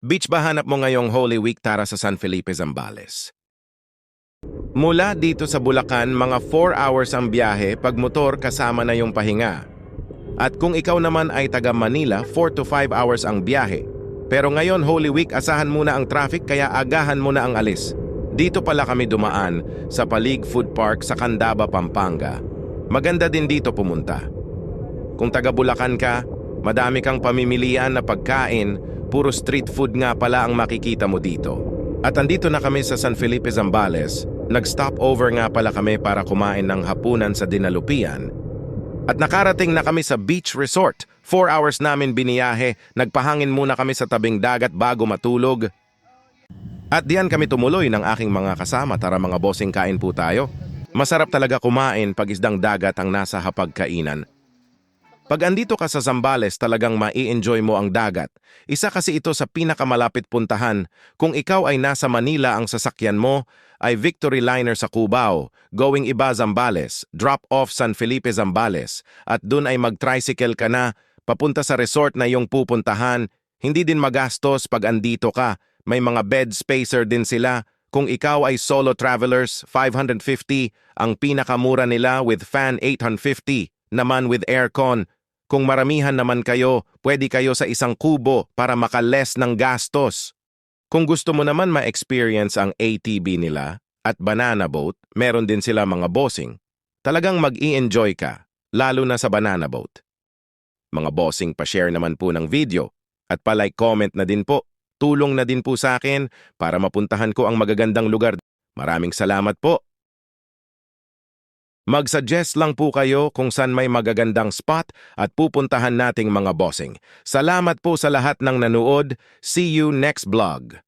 Beach ba hanap mo ngayong Holy Week tara sa San Felipe, Zambales? Mula dito sa Bulacan, mga 4 hours ang biyahe pag motor kasama na yung pahinga. At kung ikaw naman ay taga Manila, 4 to 5 hours ang biyahe. Pero ngayon Holy Week, asahan muna ang traffic kaya agahan mo na ang alis. Dito pala kami dumaan sa Palig Food Park sa Candaba, Pampanga. Maganda din dito pumunta. Kung taga Bulacan ka, madami kang pamimilian na pagkain, puro street food nga pala ang makikita mo dito. At andito na kami sa San Felipe, Zambales. Nag-stop over nga pala kami para kumain ng hapunan sa Dinalupian. At nakarating na kami sa beach resort. Four hours namin biniyahe, nagpahangin muna kami sa tabing dagat bago matulog. At diyan kami tumuloy ng aking mga kasama, tara mga bossing kain po tayo. Masarap talaga kumain pag isdang dagat ang nasa hapagkainan. Pag andito ka sa Zambales, talagang mai-enjoy mo ang dagat. Isa kasi ito sa pinakamalapit puntahan. Kung ikaw ay nasa Manila ang sasakyan mo, ay Victory Liner sa Cubao, going iba Zambales, drop off San Felipe Zambales, at dun ay mag-tricycle ka na, papunta sa resort na iyong pupuntahan. Hindi din magastos pag andito ka, may mga bed spacer din sila. Kung ikaw ay solo travelers, 550, ang pinakamura nila with fan 850, naman with aircon. Kung maramihan naman kayo, pwede kayo sa isang kubo para makaless ng gastos. Kung gusto mo naman ma-experience ang ATV nila at banana boat, meron din sila mga bossing. Talagang mag-i-enjoy ka, lalo na sa banana boat. Mga bossing pa-share naman po ng video at pa-like comment na din po. Tulong na din po sa akin para mapuntahan ko ang magagandang lugar. Maraming salamat po. Mag-suggest lang po kayo kung saan may magagandang spot at pupuntahan nating mga bossing. Salamat po sa lahat ng nanood. See you next vlog.